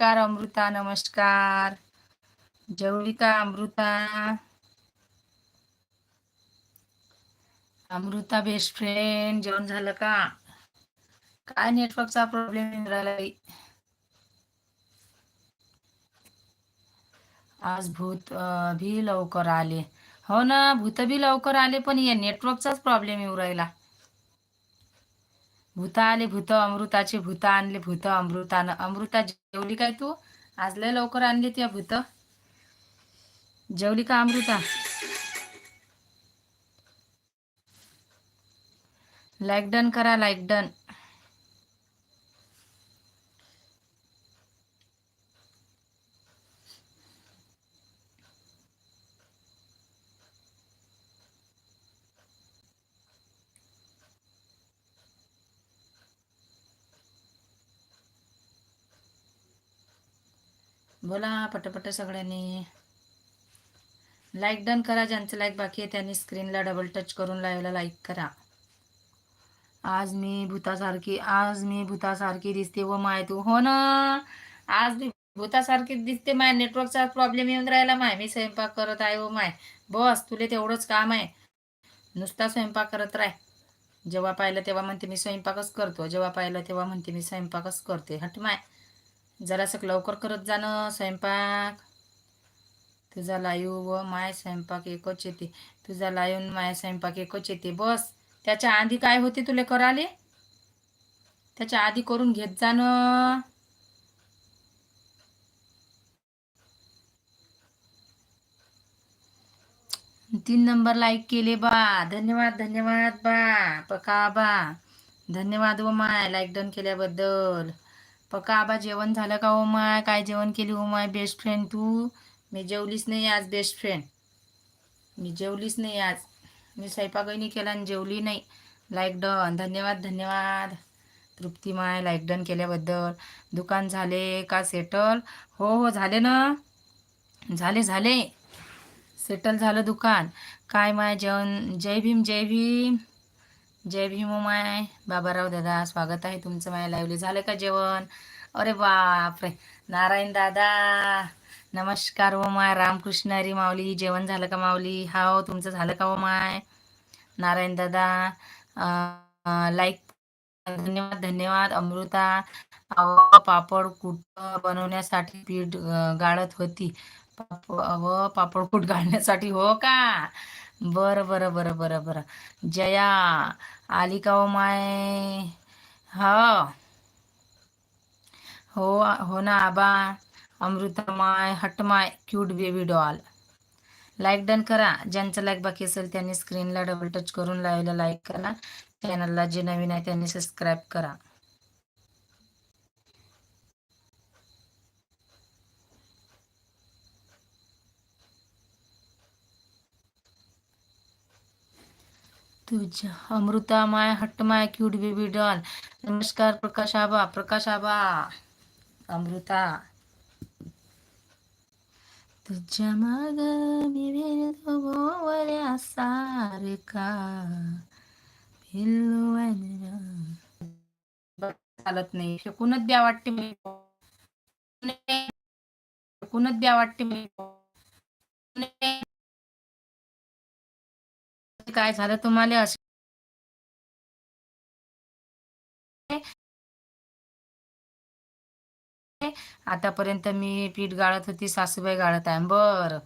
नमस्कार अमृता नमस्कार. जवळिका अमृता. अमृता बेस्ट फ्रेंड जेवण झालं का? काय नेटवर्कचा प्रॉब्लेम राहिला आज भूत भी लवकर आले. हो ना भूत भी लवकर आले पण या नेटवर्कचाच प्रॉब्लेम येऊ राहिला भूत आले भूत अमृताचे भूत आणले भूत अमृतानं. अमृता जेवली काय तू? आज लय लवकर आणली त्या भूत. जेवली का अमृता? लाईक डन करा लाईक डन बोला पटपट सगळ्यांनी. लाईक डन करा ज्यांचं लाईक बाकी आहे त्यांनी स्क्रीनला डबल टच करून लाईव्हला लाईक करा. आज मी भूतासारखी आज मी भूतासारखी दिसते व माय तू हो ना? आज मी भूतासारखी दिसते माय नेटवर्कचा प्रॉब्लेम येऊन राहिला माय. मी स्वयंपाक करत आहे व माय. बस तुले तेवढंच काम आहे. नुसता स्वयंपाक करत राह. जेव्हा पाहिलं तेव्हा म्हणते मी स्वयंपाकच करतो. जेव्हा पाहिलं तेव्हा म्हणते मी स्वयंपाकच करते. हट माय. जरासं लवकर करत जाणं स्वयंपाक. तुझा लाईव व माय स्वयंपाक एकच येते. तुझा लाईव माय स्वयंपाक एकच येते. बस. त्याच्या आधी काय होते तुले कराले? त्याच्या आधी करून घेत जाणं तीन नंबर लाईक केले बा. धन्यवाद धन्यवाद बा. पका बा. धन्यवाद व माय. लाईक डन केल्याबद्दल. पक्का आबा जेवण झालं का ओ माय? काय जेवण केली ओ माय? बेस्ट फ्रेंड तू? मी जेवलीच नाही आज बेस्ट फ्रेंड मी जेवलीच नाही आज. मी स्वयंपाकही नाही केला आणि जेवली नाही. लाईक डन धन्यवाद धन्यवाद. तृप्ती माय लाईक डन केल्याबद्दल. दुकान झाले का? सेटल हो हो झाले ना? झाले झाले. सेटल झालं दुकान. काय माय जेवण? जय भीम जय भीम. जय भीम माय बाबाराव दादा स्वागत आहे तुमचं माय लाईव्हली झालं का जेवण? अरे बापरे. नारायण दादा. नमस्कार ओ माय रामकृष्ण हरी माऊली. जेवण झालं का माऊली? हाव हो, तुमचं झालं का ओ माय नारायण दादा लाईक धन्यवाद धन्यवाद. अमृता अहो पापड कुट बनवण्यासाठी पीठ गाळत होती. पाप व पापड कूट घालण्यासाठी हो का? बरं बरं बरं बरं बरं. जया आली का हो माय? हो. हो हो ना आबा. Amruta my heart my cute baby doll like done करा. ज्यांचं लाईक बाकी असेल त्यांनी स्क्रीनला डबल टच करून लावायला लाईक करा. चॅनलला जे नवीन आहे त्यांनी सबस्क्राईब करा. तुझ्या अमृता माय हट्ट माय क्यूट बेबी डॉल नमस्कार प्रकाश आबा प्रकाश आबा. अमृता. तुझ्या माग मी भेटतो भोवऱ्या सारखा. पिल्लू बघ, चालत नाही. शकूनच द्या वाटते मी. शकूनच द्या वाटते मी. म्हणजे काय झालं तुम्हाला असं? आतापर्यंत मी पीठ गाळत होती सासूबाई गाळत आहे. बर.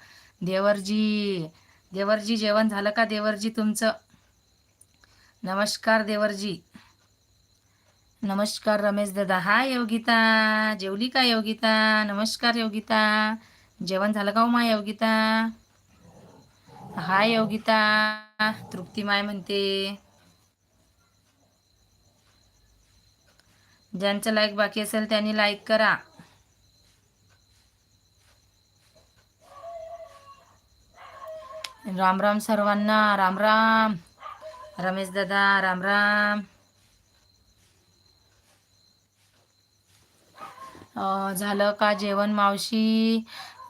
देवरजी देवरजी जेवण झालं का देवरजी तुमचं? नमस्कार देवरजी. नमस्कार रमेश दादा. हाय योगिता. जेवली का योगिता? नमस्कार योगिता. जेवण झालं का हो योगिता? हाय योगिता. तृप्ती माय म्हणते. ज्यांचं लाईक बाकी असेल त्यांनी लाईक करा. राम राम सर्वांना. राम राम. रमेश दादा राम राम. अं, झालं का जेवण मावशी?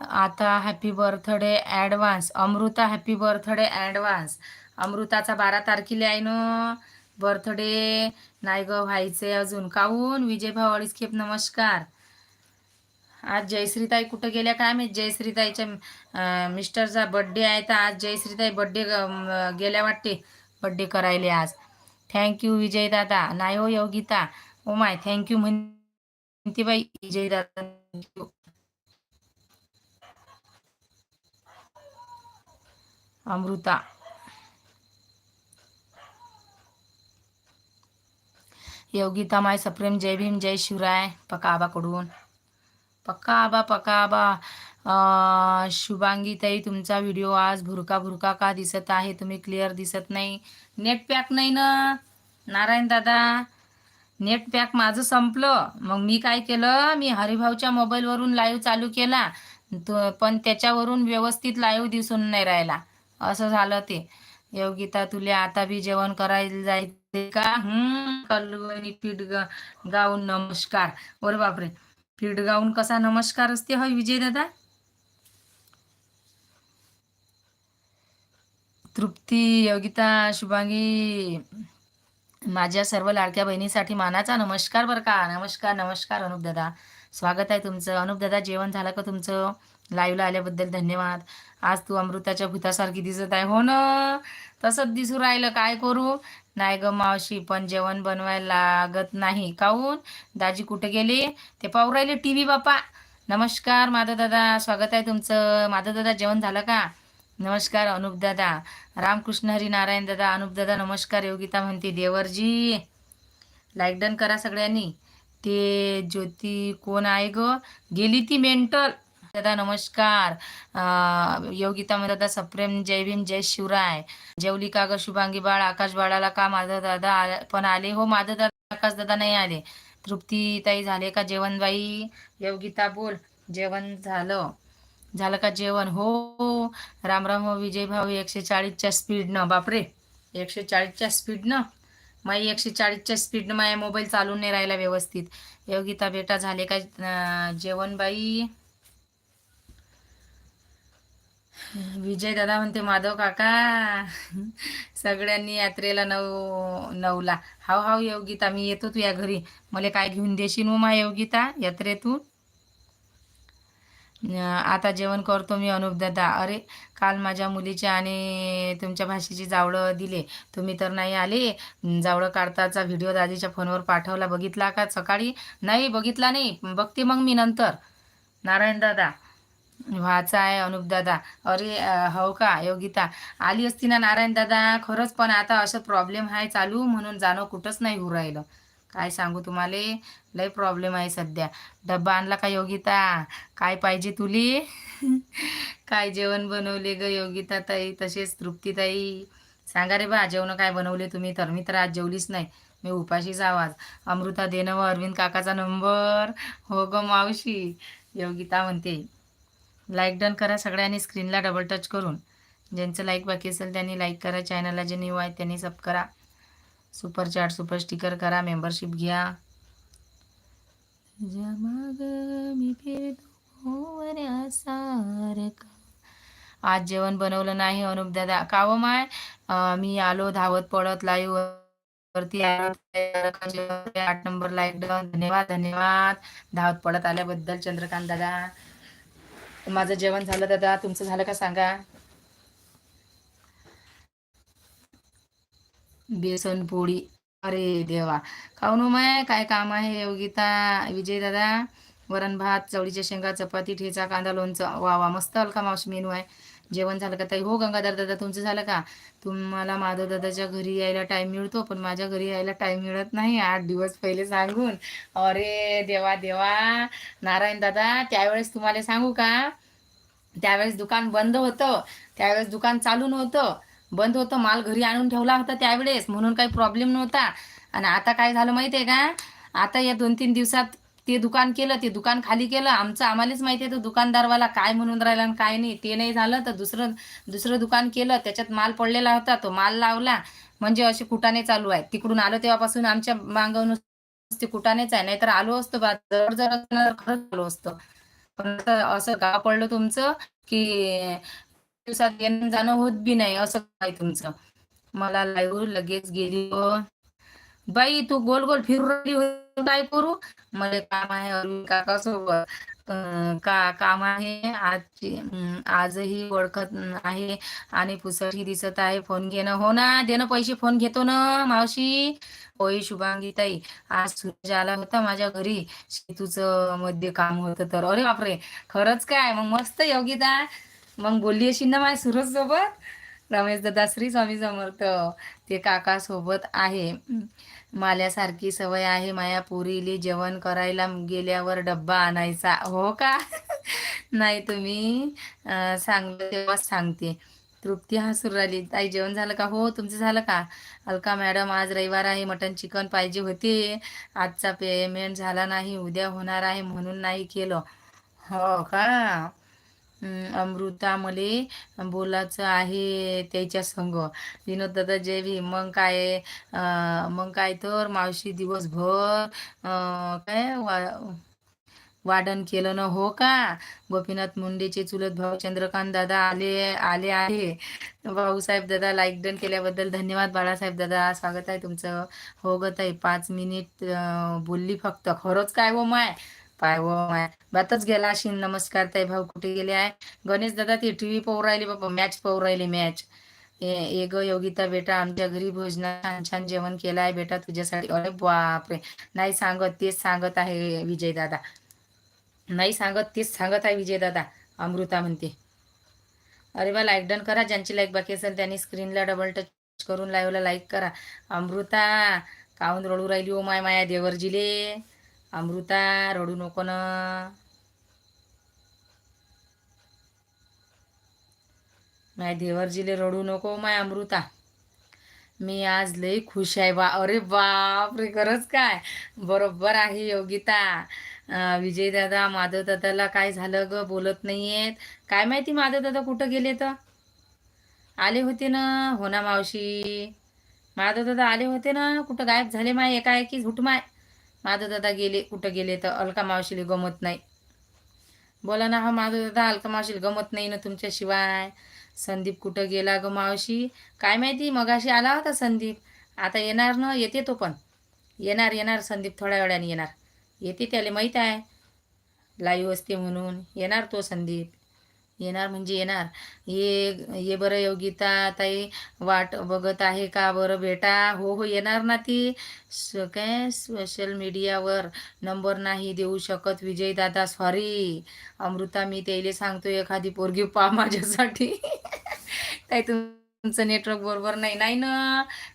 आता happy birthday advance Amruta happy birthday advance अमृताचा बारा तारखेला आहे ना. बर्थडे नाही ग व्हायचे अजून. काहून? विजय भाऊ अडीचखेप नमस्कार. आज जयश्रीताई कुठं गेल्या काय मी जयश्रीताईच्या मिस्टरचा बड्डे आहे तर आज जयश्रीताई बड्डे गेल्या वाटते. बड्डे करायले आज. थँक्यू विजय दादा. नाही हो योगिता ओ माय थँक्यू म्हणते बाई. विजय दादा अमृता. योगिता माय सप्रेम जय भीम जय शिवराय पक्का आबाकडून पक्का आबा पक्का आबा अं, शुभांगी ताई तुमचा व्हिडिओ आज भुरका भुरका का दिसत आहे? तुम्ही क्लिअर दिसत नाही. नेट पॅक नाही ना? नारायण दादा नेट पॅक माझं संपलं. मग मी काय केलं? मी हरिभाऊच्या मोबाईलवरून लाईव्ह चालू केला. पण त्याच्यावरून व्यवस्थित लाईव्ह दिसून नाही राहिला. असं झालं ते. योगिता तुले आता बी जेवण करायला जायचे का? हम्म कलवणी पीठ गाऊन नमस्कार. बरं बापरे. पीठ गाऊन कसा नमस्कार असते होय विजय दादा तृप्ती योगिता शुभांगी. माझ्या सर्व लाडक्या बहिणीसाठी मानाचा नमस्कार बरं का. नमस्कार नमस्कार अनुप दादा स्वागत आहे तुमचं. अनुप दादा जेवण झालं का तुमचं? लाईव्हला आल्याबद्दल धन्यवाद. आज तू अमृताच्या भूतासारखी दिसत आहे. हो ना? तसंच दिसू राहिलं. काय करू? नाही ग मावशी पण जेवण बनवायला लागत नाही. काहून दाजी कुठे गेले? ते पाहू राहिले टी व्ही बापा. नमस्कार माधव दादा. स्वागत आहे तुमचं. माधव दादा जेवण झालं का? नमस्कार अनुप दादा. रामकृष्ण हरी नारायण दादा अनुप दादा नमस्कार. योगिता म्हणते देवरजी. लाईक डन करा सगळ्यांनी. ते ज्योती कोण आहे ग? गेली ती मेंटल. दादा नमस्कार. योगिता मध्ये दादा सप्रेम जय भीम जय शिवराय. जेवली का ग शुभांगी बाळ आकाश बाळाला का माझं दादा पण आले? हो माझं दादा आकाश दादा नाही आले. तृप्ती ताई झाले का जेवण बाई? योगिता बोल. जेवण झालं. झालं का जेवण? हो. राम राम हो विजय भाऊ एकशे चाळीसच्या स्पीडनं. बापरे! एकशे चाळीसच्या स्पीडनं? माई एकशे चाळीसच्या स्पीडनं माझ्या मोबाईल चालून नाही राहिला व्यवस्थित. योगिता बेटा झाले का जेवण बाई? विजय दादा म्हणते माधव काका सगळ्यांनी यात्रेला नऊ नऊला. हाव हाव योगिता मी येतो तुया घरी. मला काय घेऊन देशील उमा योगिता यात्रेतून? आता जेवण करतो मी अनुप दादा. अरे काल माझ्या मुलीचे आणि तुमच्या भाषेची जावळं दिले. तुम्ही तर नाही आले. जावळं काढताचा व्हिडिओ दादीच्या फोनवर पाठवला. बघितला का? सकाळी? नाही बघितला नाही. बघते मग मी नंतर. नारायण दादा व्हायचं आहे अनुप दादा। अरे हो का? योगिता आली असती ना नारायण दादा? खरंच पण आता असं प्रॉब्लेम आहे चालू म्हणून जाणं कुठंच नाही होऊ राहिलं. काय सांगू तुम्हाला? लय प्रॉब्लेम आहे सध्या. डब्बा आणला का योगिता? काय पाहिजे तुली? काय जेवण बनवले ग योगिता ताई? तसेच तृप्तीताई सांगा रे बा जेवण काय बनवले तुम्ही? तर मी तर आज जेवलीच नाही. मी उपाशीच आवाज. अमृता देणं व अरविंद काकाचा नंबर हो ग मावशी. योगिता म्हणते. लाईक डन करा सगळ्यांनी स्क्रीनला डबल टच करून. ज्यांचं लाईक बाकी असेल त्यांनी लाईक करा. चॅनलला जे न्यू आहे त्यांनी सब करा. सुपर चॅट सुपर स्टिकर करा. मेंबरशिप घ्या. आज जेवण बनवलं नाही अनुप दादा. काव हो माय? मी आलो धावत पडत लाईव्ह वरती आठ नंबर लाईक डन धन्यवाद धन्यवाद. धावत पडत आल्याबद्दल चंद्रकांत दादा. माझं जेवण झालं दादा तुमचं झालं का सांगा? बेसन पोळी. अरे देवा. खाऊ मय हो माय काय काम आहे हो योगिता विजय दादा? वरण भात चवळीच्या शेंगा चपाती ठेचा कांदा लोणचं. वा वा मस्त हलका मावशी मेनू आहे. जेवण झालं का ताई? हो गंगाधर दादा तुमचं झालं का? तुम्हाला माधव दादाच्या घरी यायला टाइम मिळतो पण माझ्या घरी यायला टाइम मिळत नाही. आठ दिवस पहिले सांगून. अरे देवा देवा. नारायण दादा त्यावेळेस तुम्हाला सांगू का? त्यावेळेस दुकान बंद होतं. त्यावेळेस दुकान चालू नव्हतं. बंद होतं माल घरी आणून ठेवला होता त्यावेळेस. म्हणून काही प्रॉब्लेम नव्हता. आणि आता काय झालं माहिती आहे का? आता या दोन तीन दिवसात ते दुकान केलं ते दुकान खाली केलं. आमचं आम्हालाच माहिती आहे तो दुकानदारवाला काय म्हणून राहिला आणि काय नाही ते नाही झालं. तर दुसरं दुसरं दुकान केलं त्याच्यात माल पडलेला होता तो माल लावला. म्हणजे असे कुटाने चालू आहे. तिकडून आलो तेव्हापासून आमच्या मागवून ते कुटानेच आहे. नाहीतर आलो असतो बा जवळ खरंच आलो असतो. पण असं गाव पडलं तुमचं की दिवसात येणं जाणं होत बी नाही असं काय तुमचं. मला लाईव्ह लगेच गेली हो. बाई तू गोल गोल फिरू राहिली होती, काय करू? मला काम आहे अरुण काका सोबत का काम आहे. आजची आजही ओळखत आहे आणि पुसटही दिसत आहे. फोन घेणं. हो ना देणं पैसे फोन घेतो ना मावशी. होय शुभांगी ताई आज सूरज आला होता माझ्या घरी. शेतूचं मध्ये काम होतं तर. अरे बापरे! खरंच काय? मग मस्त योगिता. मग बोलली अशी ना माझ्या सूरज सोबत रमेश दादा श्री स्वामी समर्थ ते काका सोबत आहे. माल्यासारखी सवय आहे माया पुरीली जेवण करायला गेल्यावर डब्बा आणायचा. हो का? नाही तुम्ही सांगलं तेव्हाच सांगते. तृप्ती हसून राहिली. ताई जेवण झालं का? हो तुमचं झालं का? अलका मॅडम आज रविवार आहे मटन चिकन पाहिजे होते. आजचा पेमेंट झाला नाही उद्या होणार आहे म्हणून नाही केलं. हो का? अमृता मले बोलायचं आहे त्याच्या संग विनोद दादा जय भीम मग काय मग काय तर मावशी दिवसभर काय वा वादन केलं न हो का? गोपीनाथ मुंडेचे चुलत भाऊ चंद्रकांत दादा आले आले आहे. भाऊसाहेब दादा लाईक डन केल्याबद्दल धन्यवाद. बाळासाहेब दादा स्वागत आहे तुमचं. हो गत आहे पाच मिनिट बोलली फक्त. खरंच काय हो माय? पाय हो माय. बातच गेला अशी नमस्कार ताई भाऊ कुठे गेले आहे? गणेश दादा ती टीव्ही पाहू राहिली बाबा मॅच पाहू राहिली मॅच ए ग योगिता बेटा आमच्या घरी भोजनात छान छान जेवण केलं आहे बेटा तुझ्यासाठी. अरे बापरे! नाही सांगत तेच सांगत आहे विजय दादा. नाही सांगत तेच सांगत आहे विजय दादा. अमृता म्हणते. अरे बा लाईक डन करा. ज्यांची लाईक बाकी असेल त्यांनी स्क्रीनला डबल टच करून लाईव्हला लाईक करा. अमृता काहून रडू राहिली ओ माय माया देवरजीले? अमृता रडू नको ना. माय देवरजीले रडू नको माय अमृता. मी आज लई खुश आहे बा. अरे बाप रे खरंच काय? बरोबर आहे योगिता. विजयदादा विजय दादा माधव दादाला काय झालं ग बोलत नाहीयेत. काय माहिती माधव दादा कुठं गेले तर? आले होते ना हो ना मावशी. माधव दादा आले होते ना कुठं गायब झाले माय एकाएकी झुट माय. माधव दादा गेले कुठं गेले तर अलका मावशीला गमत नाही. बोला ना हो, हा माधव दादा अलका मावशीला गमत नाही ना तुमच्याशिवाय? संदीप कुठं गेला ग मावशी? काय माहिती मगाशी आला होता संदीप. आता येणार ना येते तो पण. येणार येणार संदीप थोड्या वेळाने येणार. येते त्याला माहीत आहे. लाईव्ह असते म्हणून येणार तो संदीप. येणार म्हणजे येणार. ये ये बरं योगिता ताई वाट बघत आहे का बरं बेटा? हो हो येणार ना ती. स काय? सोशल मीडियावर नंबर नाही देऊ शकत विजय दादा सॉरी अमृता मी त्याला सांगतो एखादी पोरगी पा माझ्यासाठी. काय तुमचं नेटवर्क बरोबर नाही. नाही ना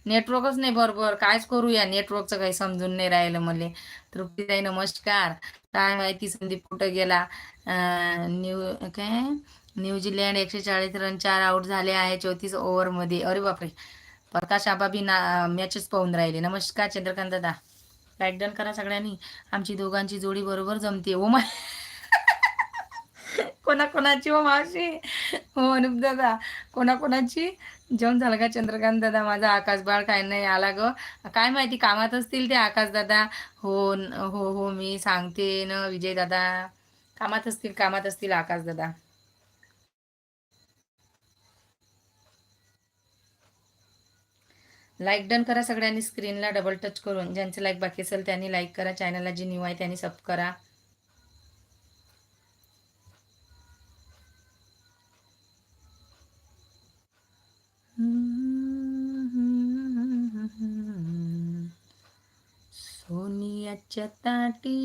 नेटवर्कच नाही बरोबर. कायच करूया? नेटवर्कचं काही समजून नाही राहिलं मला. तृप्तीताई नमस्कार. काय माहिती संदीप कुठं गेला? न्यू काय? न्यूझीलंड एकशे चाळीस रन चार आउट झाले आहे. चौतीस ओव्हरमध्ये अरे बापरे! प्रकाश आबा बी ना मॅचच पाहून राहिले. नमस्कार चंद्रकांत दादा लाईक डन करा सगळ्यांनी. आमची दोघांची जोडी बरोबर जमते. ओ मा कोणाकोणाची ओ मावशी? हो अनुप दादा. कोणाकोणाची? जेवण झालं का चंद्रकांत दादा? माझा आकाश बाळ काय नाही आला ग. काय माहिती कामात असतील ते आकाश दादा. हो हो हो मी सांगते न विजय दादा. कामात असतील कामात असतील आकाश दादा. लाईक डन करा सगळ्यांनी स्क्रीनला डबल टच करून. ज्यांचं लाईक बाकी असेल त्यांनी लाईक करा. चॅनलला जी न्यू आहे त्यांनी सब करा. ताटी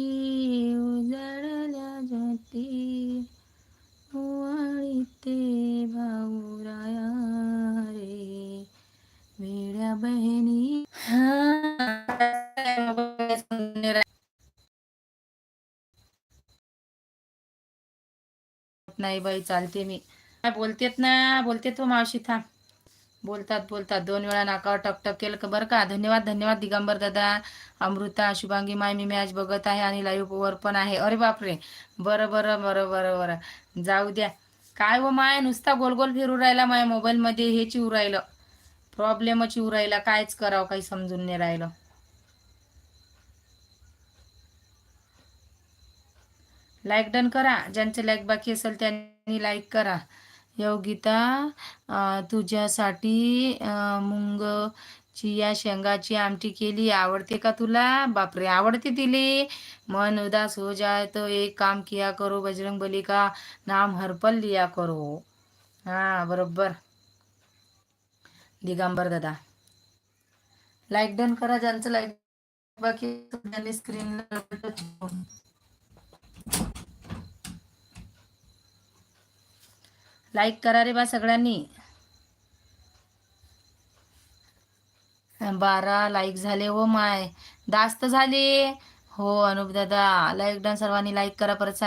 उजळल्या जाती. ओवाळी ते भाऊराया रे वेड्या बहिणी. नाही बाई चालते मी. काय बोलतेत ना? बोलते तो हो मावशी थांब. बोलतात बोलतात. दोन वेळा नाकावर टकटक केलं का बरं का? धन्यवाद धन्यवाद दिगंबर दादा. अमृता शुभांगी माय मी मॅच बघत आहे आणि लाईव्ह वर पण आहे. अरे बापरे! बरं बरं बरं बरं बरं. जाऊ द्या. काय व माय? नुसता गोल गोल फिरू राहिला माय मोबाईलमध्ये. हे चिऊ राहिलं. प्रॉब्लेमच येऊ राहिला. कायच करावं? काही समजून नाही राहिलं. लाईक डन करा. ज्यांचे लाईक बाकी असेल त्यांनी लाईक करा. योगिता तुझ्यासाठी मुंग चिया शेंगाची आमटी केली. आवडते का तुला? बापरे आवडते तिले. मन उदास हो जाए तो. एक काम किया करो बजरंग बली का नाम हरपल लिया करो. हा बरोबर. दिगंबर दादा. लाईक डन करा ज्यांचं लाईक बाकी स्क्रीनला लाईक करा रे बा सगळ्यांनी. बारा लाईक झाले हो माय. दास्त झाले. हो अनुप दादा लाईक डन सर्वांनी लाईक करा परत सांग.